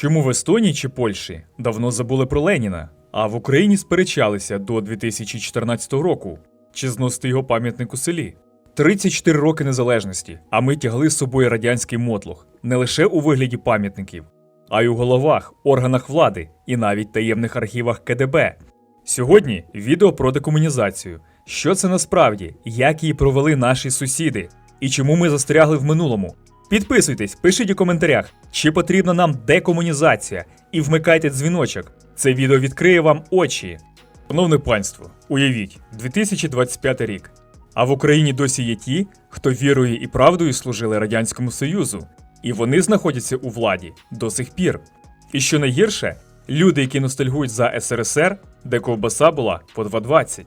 Чому в Естонії чи Польщі давно забули про Леніна, а в Україні сперечалися до 2014 року, чи зносити його пам'ятник у селі? 34 роки незалежності, а ми тягли з собою радянський мотлох не лише у вигляді пам'ятників, а й у головах, органах влади і навіть таємних архівах КДБ. Сьогодні відео про декомунізацію. Що це насправді, як її провели наші сусіди, і чому ми застрягли в минулому. Підписуйтесь, пишіть у коментарях, чи потрібна нам декомунізація, і вмикайте дзвіночок. Це відео відкриє вам очі. Шановне панство, уявіть, 2025 рік. А в Україні досі є ті, хто вірою і правдою служили Радянському Союзу, і вони знаходяться у владі до сих пір. І що найгірше, люди, які ностальгують за СРСР, де ковбаса була по 2,20.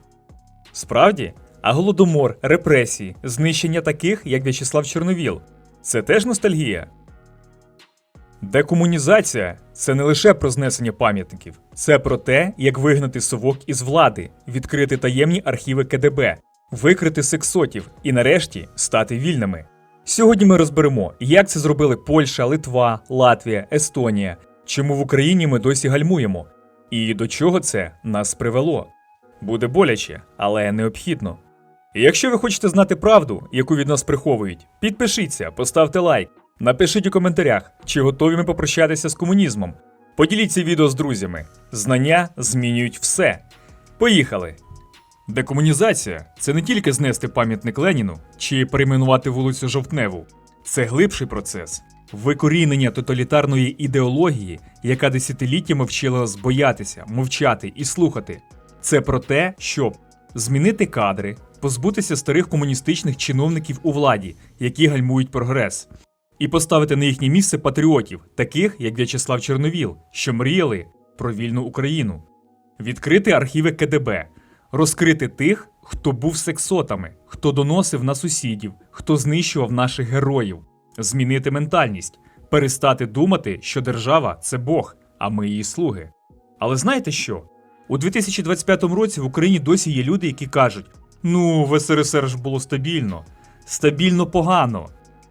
Справді, а голодомор, репресії, знищення таких, як В'ячеслав Чорновіл це теж ностальгія. Декомунізація це не лише про знесення пам'ятників, це про те, як вигнати совок із влади, відкрити таємні архіви КДБ, викрити сексотів і нарешті стати вільними. Сьогодні ми розберемо, як це зробили Польща, Литва, Латвія, Естонія, чому в Україні ми досі гальмуємо, і до чого це нас привело. Буде боляче, але необхідно. Якщо ви хочете знати правду, яку від нас приховують, підпишіться, поставте лайк, напишіть у коментарях, чи готові ми попрощатися з комунізмом. Поділіться відео з друзями. Знання змінюють все. Поїхали! Декомунізація це не тільки знести пам'ятник Леніну чи перейменувати вулицю Жовтневу. Це глибший процес викорінення тоталітарної ідеології, яка десятиліттями вчила нас боятися, мовчати і слухати. Це про те, щоб змінити кадри, позбутися старих комуністичних чиновників у владі, які гальмують прогрес, і поставити на їхнє місце патріотів, таких як В'ячеслав Чорновіл, що мріяли про вільну Україну, відкрити архіви КДБ, розкрити тих, хто був сексотами, хто доносив на сусідів, хто знищував наших героїв, змінити ментальність, перестати думати, що держава це Бог, а ми її слуги. Але знаєте що? У 2025 році в Україні досі є люди, які кажуть: ну, в СРСР ж було стабільно, стабільно погано.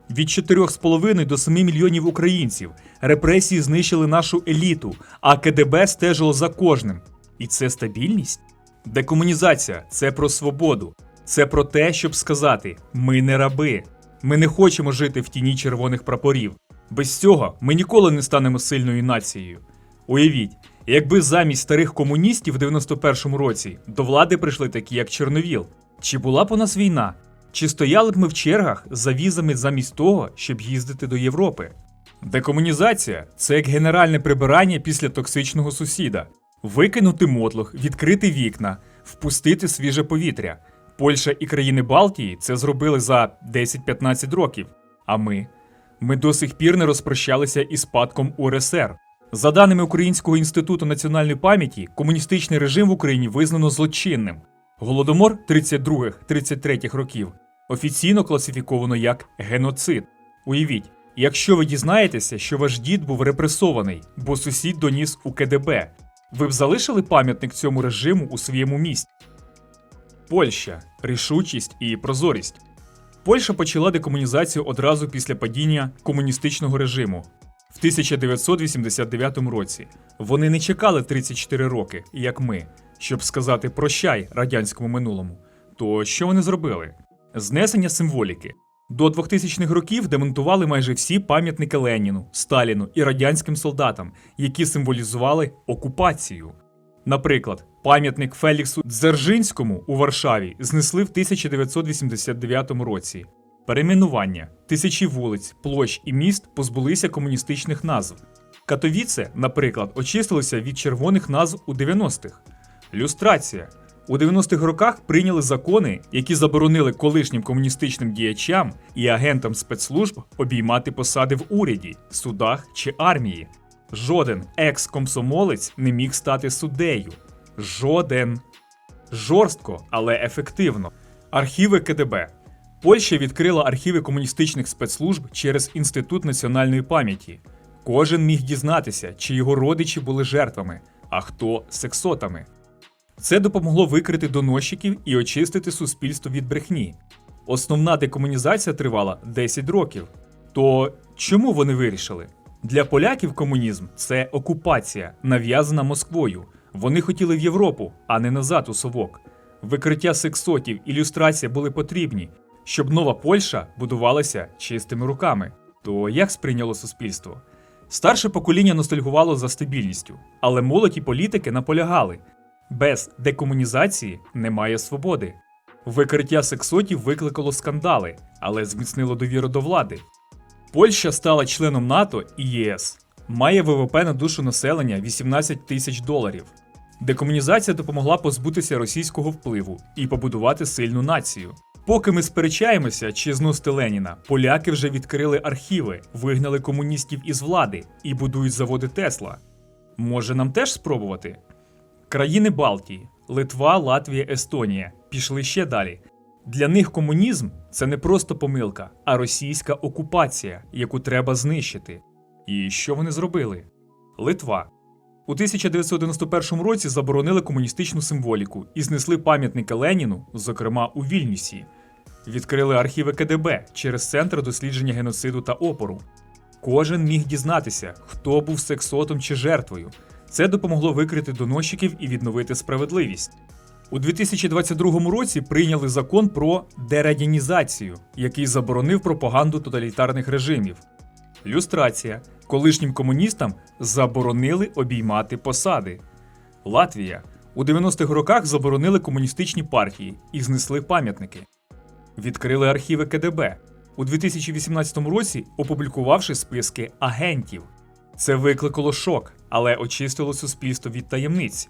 Від 4,5 до 7 мільйонів українців репресії знищили нашу еліту, а КДБ стежило за кожним. І це стабільність? Декомунізація це про свободу, це про те, щоб сказати: ми не раби, ми не хочемо жити в тіні червоних прапорів. Без цього ми ніколи не станемо сильною нацією. Уявіть, якби замість старих комуністів в 91-му році до влади прийшли такі, як Чорновіл, чи була б у нас війна? Чи стояли б ми в чергах за візами замість того, щоб їздити до Європи? Декомунізація це як генеральне прибирання після токсичного сусіда. Викинути мотлох, відкрити вікна, впустити свіже повітря. Польща і країни Балтії це зробили за 10-15 років. А ми? Ми до сих пір не розпрощалися із спадком УРСР. За даними Українського інституту національної пам'яті, комуністичний режим в Україні визнано злочинним. Голодомор 32-33 років офіційно класифіковано як геноцид. Уявіть, якщо ви дізнаєтеся, що ваш дід був репресований, бо сусід доніс у КДБ, ви б залишили пам'ятник цьому режиму у своєму місті? Польща рішучість і прозорість. Польща почала декомунізацію одразу після падіння комуністичного режиму в 1989 році. Вони не чекали 34 роки, як ми, щоб сказати прощай радянському минулому. То що вони зробили? Знесення символіки. До 2000-х років демонтували майже всі пам'ятники Леніну, Сталіну і радянським солдатам, які символізували окупацію. Наприклад, пам'ятник Феліксу Дзержинському у Варшаві знесли в 1989 році. Перейменування тисячі вулиць, площ і міст позбулися комуністичних назв. Катовіце, наприклад, очистилося від червоних назв у 90-х. Люстрація. У 90-х роках прийняли закони, які заборонили колишнім комуністичним діячам і агентам спецслужб обіймати посади в уряді, судах чи армії. Жоден екс-комсомолець не міг стати суддею. Жоден. Жорстко, але ефективно. Архіви КДБ. Польща відкрила архіви комуністичних спецслужб через Інститут національної пам'яті. Кожен міг дізнатися, чи його родичі були жертвами, а хто сексотами. Це допомогло викрити доносчиків і очистити суспільство від брехні. Основна декомунізація тривала 10 років. То чому вони вирішили? Для поляків комунізм це окупація, нав'язана Москвою. Вони хотіли в Європу, а не назад у совок. Викриття сексотів, ілюстрація були потрібні, щоб нова Польща будувалася чистими руками. То як сприйняло суспільство? Старше покоління ностальгувало за стабільністю, але молоді політики наполягали: без декомунізації немає свободи. Викриття сексотів викликало скандали, але зміцнило довіру до влади. Польща стала членом НАТО і ЄС, має ВВП на душу населення 18 тисяч доларів. Декомунізація допомогла позбутися російського впливу і побудувати сильну націю. Поки ми сперечаємося, чи зносити Леніна, поляки вже відкрили архіви, вигнали комуністів із влади і будують заводи Тесла. Може нам теж спробувати? Країни Балтії, Литва, Латвія, Естонія пішли ще далі. Для них комунізм це не просто помилка, а російська окупація, яку треба знищити. І що вони зробили? Литва. У 1991 році заборонили комуністичну символіку і знесли пам'ятники Леніну, зокрема у Вільнюсі. Відкрили архіви КДБ через Центр дослідження геноциду та опору. Кожен міг дізнатися, хто був сексотом чи жертвою. Це допомогло викрити доносчиків і відновити справедливість. У 2022 році прийняли закон про дерадянізацію, який заборонив пропаганду тоталітарних режимів. Люстрація. Колишнім комуністам заборонили обіймати посади. Латвія. У 90-х роках заборонили комуністичні партії і знесли пам'ятники. Відкрили архіви КДБ. У 2018 році опублікувавши списки агентів. Це викликало шок, але очистило суспільство від таємниць.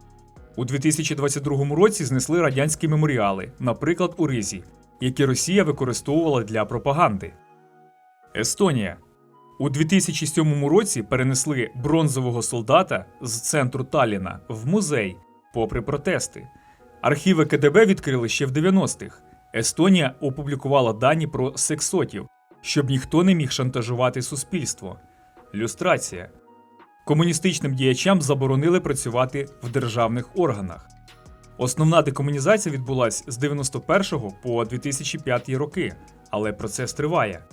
У 2022 році знесли радянські меморіали, наприклад, у Ризі, які Росія використовувала для пропаганди. Естонія. У 2007 році перенесли бронзового солдата з центру Талліна в музей, попри протести. Архіви КДБ відкрили ще в 90-х. Естонія опублікувала дані про сексотів, щоб ніхто не міг шантажувати суспільство. Люстрація. Комуністичним діячам заборонили працювати в державних органах. Основна декомунізація відбулася з 91 по 2005 роки, але процес триває.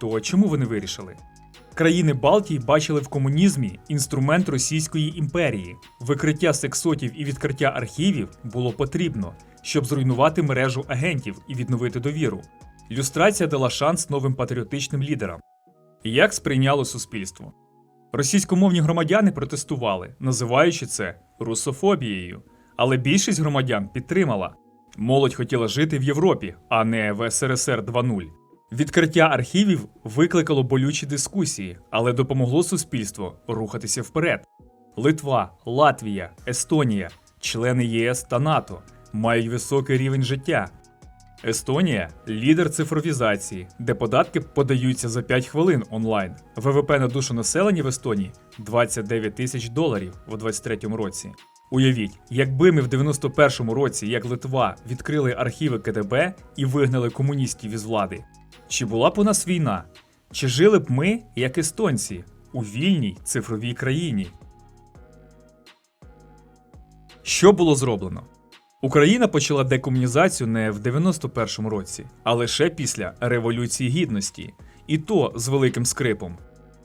То чому вони вирішили? Країни Балтії бачили в комунізмі інструмент Російської імперії. Викриття сексотів і відкриття архівів було потрібно, щоб зруйнувати мережу агентів і відновити довіру. Люстрація дала шанс новим патріотичним лідерам. Як сприйняло суспільство? Російськомовні громадяни протестували, називаючи це русофобією. Але більшість громадян підтримала. Молодь хотіла жити в Європі, а не в СРСР 2.0. Відкриття архівів викликало болючі дискусії, але допомогло суспільству рухатися вперед. Литва, Латвія, Естонія, члени ЄС та НАТО мають високий рівень життя. Естонія лідер цифровізації, де податки подаються за 5 хвилин онлайн. ВВП на душу населення в Естонії 29 тисяч доларів у 2023 році. Уявіть, якби ми в 91-му році, як Литва, відкрили архіви КДБ і вигнали комуністів із влади. Чи була б у нас війна? Чи жили б ми, як естонці, у вільній цифровій країні? Що було зроблено? Україна почала декомунізацію не в 91-му році, а лише після Революції Гідності, і то з великим скрипом.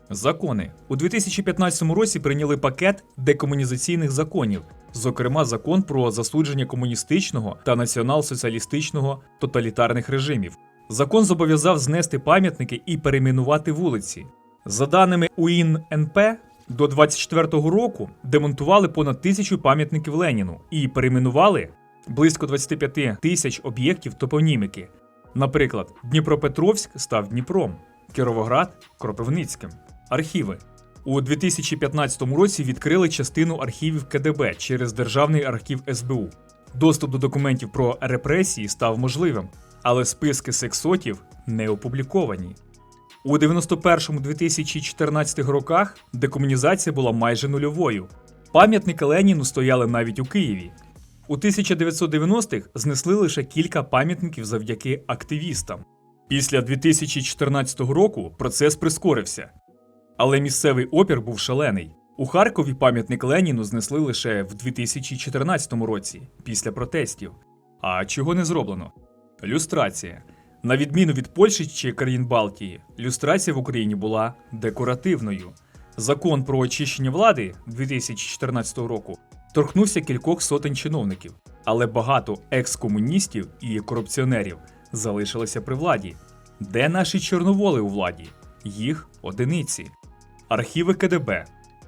Закони у 2015 році прийняли пакет декомунізаційних законів, зокрема закон про засудження комуністичного та націонал-соціалістичного тоталітарних режимів. Закон зобов'язав знести пам'ятники і перейменувати вулиці. За даними УІН-НП, до 24-го року демонтували понад тисячу пам'ятників Леніну і перейменували близько 25 тисяч об'єктів топоніміки. Наприклад, Дніпропетровськ став Дніпром, Кіровоград Кропивницьким. Архіви у 2015 році відкрили частину архівів КДБ через Державний архів СБУ. Доступ до документів про репресії став можливим, але списки сексотів не опубліковані. У 91-2014 роках декомунізація була майже нульовою. Пам'ятники Леніну стояли навіть у Києві. У 1990-х знесли лише кілька пам'ятників завдяки активістам. Після 2014 року процес прискорився. Але місцевий опір був шалений. У Харкові пам'ятник Леніну знесли лише в 2014 році, після протестів. А чого не зроблено? Люстрація. На відміну від Польщі чи країн Балтії, люстрація в Україні була декоративною. Закон про очищення влади 2014 року торкнувся кількох сотень чиновників, але багато екс-комуністів і корупціонерів залишилися при владі. Де наші чорноволи у владі? Їх одиниці. Архіви КДБ.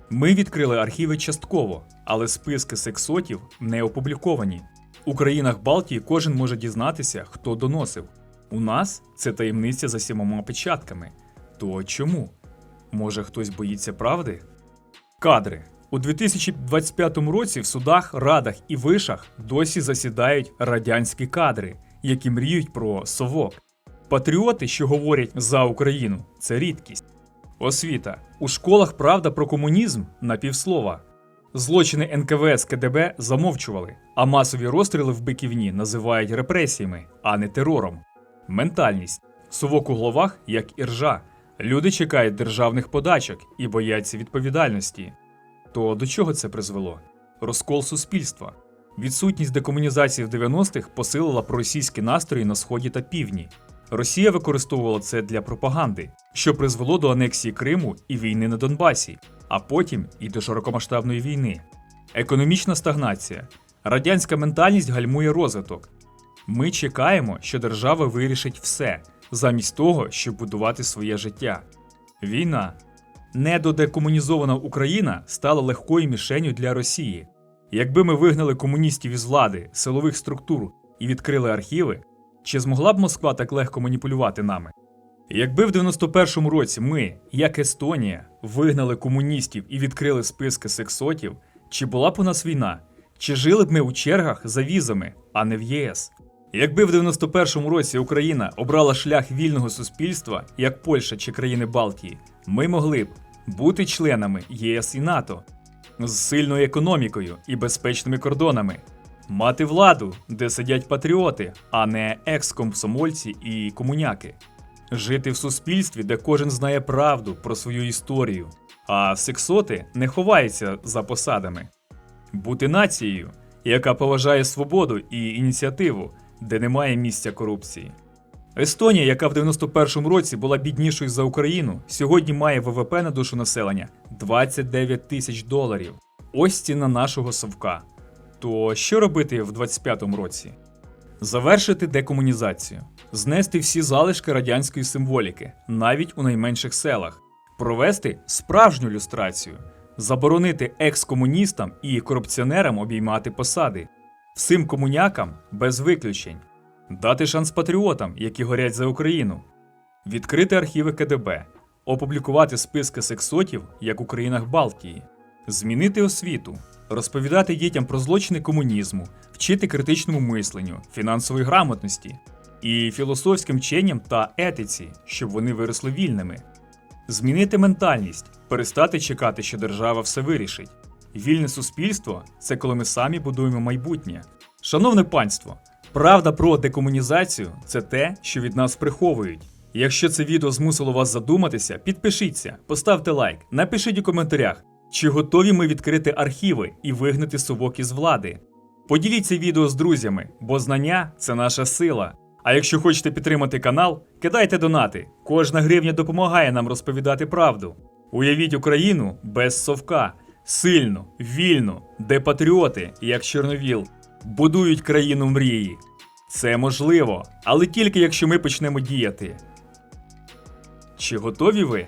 Ми відкрили архіви частково, але списки сексотів не опубліковані. У країнах Балтії кожен може дізнатися, хто доносив. У нас це таємниця за сімома печатками. То чому? Може, хтось боїться правди? Кадри. У 2025 році в судах, радах і вишах досі засідають радянські кадри, які мріють про совок. Патріоти, що говорять за Україну, це рідкість. Освіта. У школах правда про комунізм на півслова. Злочини НКВС КДБ замовчували, а масові розстріли в Биківні називають репресіями, а не терором. Ментальність. Совок у головах, як іржа. Люди чекають державних подачок і бояться відповідальності. То до чого це призвело? Розкол суспільства. Відсутність декомунізації в 90-х посилила проросійські настрої на сході та півдні. Росія використовувала це для пропаганди, що призвело до анексії Криму і війни на Донбасі, а потім і до широкомасштабної війни. Економічна стагнація. Радянська ментальність гальмує розвиток. Ми чекаємо, що держава вирішить все, замість того, щоб будувати своє життя. Війна. Недодекомунізована Україна стала легкою мішенью для Росії. Якби ми вигнали комуністів із влади, силових структур і відкрили архіви, чи змогла б Москва так легко маніпулювати нами? Якби в 91-му році ми, як Естонія, вигнали комуністів і відкрили списки сексотів, чи була б у нас війна? Чи жили б ми у чергах за візами, а не в ЄС? Якби в 91-му році Україна обрала шлях вільного суспільства, як Польща чи країни Балтії, ми могли б бути членами ЄС і НАТО з сильною економікою і безпечними кордонами, мати владу, де сидять патріоти, а не екс-комсомольці і комуняки, жити в суспільстві, де кожен знає правду про свою історію, а сексоти не ховаються за посадами, бути нацією, яка поважає свободу і ініціативу, де немає місця корупції. Естонія, яка в 91-му році була біднішою за Україну, сьогодні має ВВП на душу населення 29 тисяч доларів. Ось ціна нашого совка. То що робити в 25-му році? Завершити декомунізацію, знести всі залишки радянської символіки, навіть у найменших селах, провести справжню люстрацію, заборонити екс-комуністам і корупціонерам обіймати посади, всім комунякам без виключень, дати шанс патріотам, які горять за Україну, відкрити архіви КДБ, опублікувати списки сексотів, як у країнах Балтії, змінити освіту, розповідати дітям про злочини комунізму, вчити критичному мисленню, фінансової грамотності. І філософським вченням та етиці, щоб вони виросли вільними, змінити ментальність, перестати чекати, що держава все вирішить. Вільне суспільство це коли ми самі будуємо майбутнє. Шановне панство, правда про декомунізацію це те, що від нас приховують. Якщо це відео змусило вас задуматися, підпишіться, поставте лайк, напишіть у коментарях, чи готові ми відкрити архіви і вигнати совок із влади. Поділіться відео з друзями, бо знання це наша сила. А якщо хочете підтримати канал, кидайте донати. Кожна гривня допомагає нам розповідати правду. Уявіть Україну без совка, сильну, вільну, де патріоти, як Чорновіл, будують країну мрії. Це можливо, але тільки якщо ми почнемо діяти. Чи готові ви?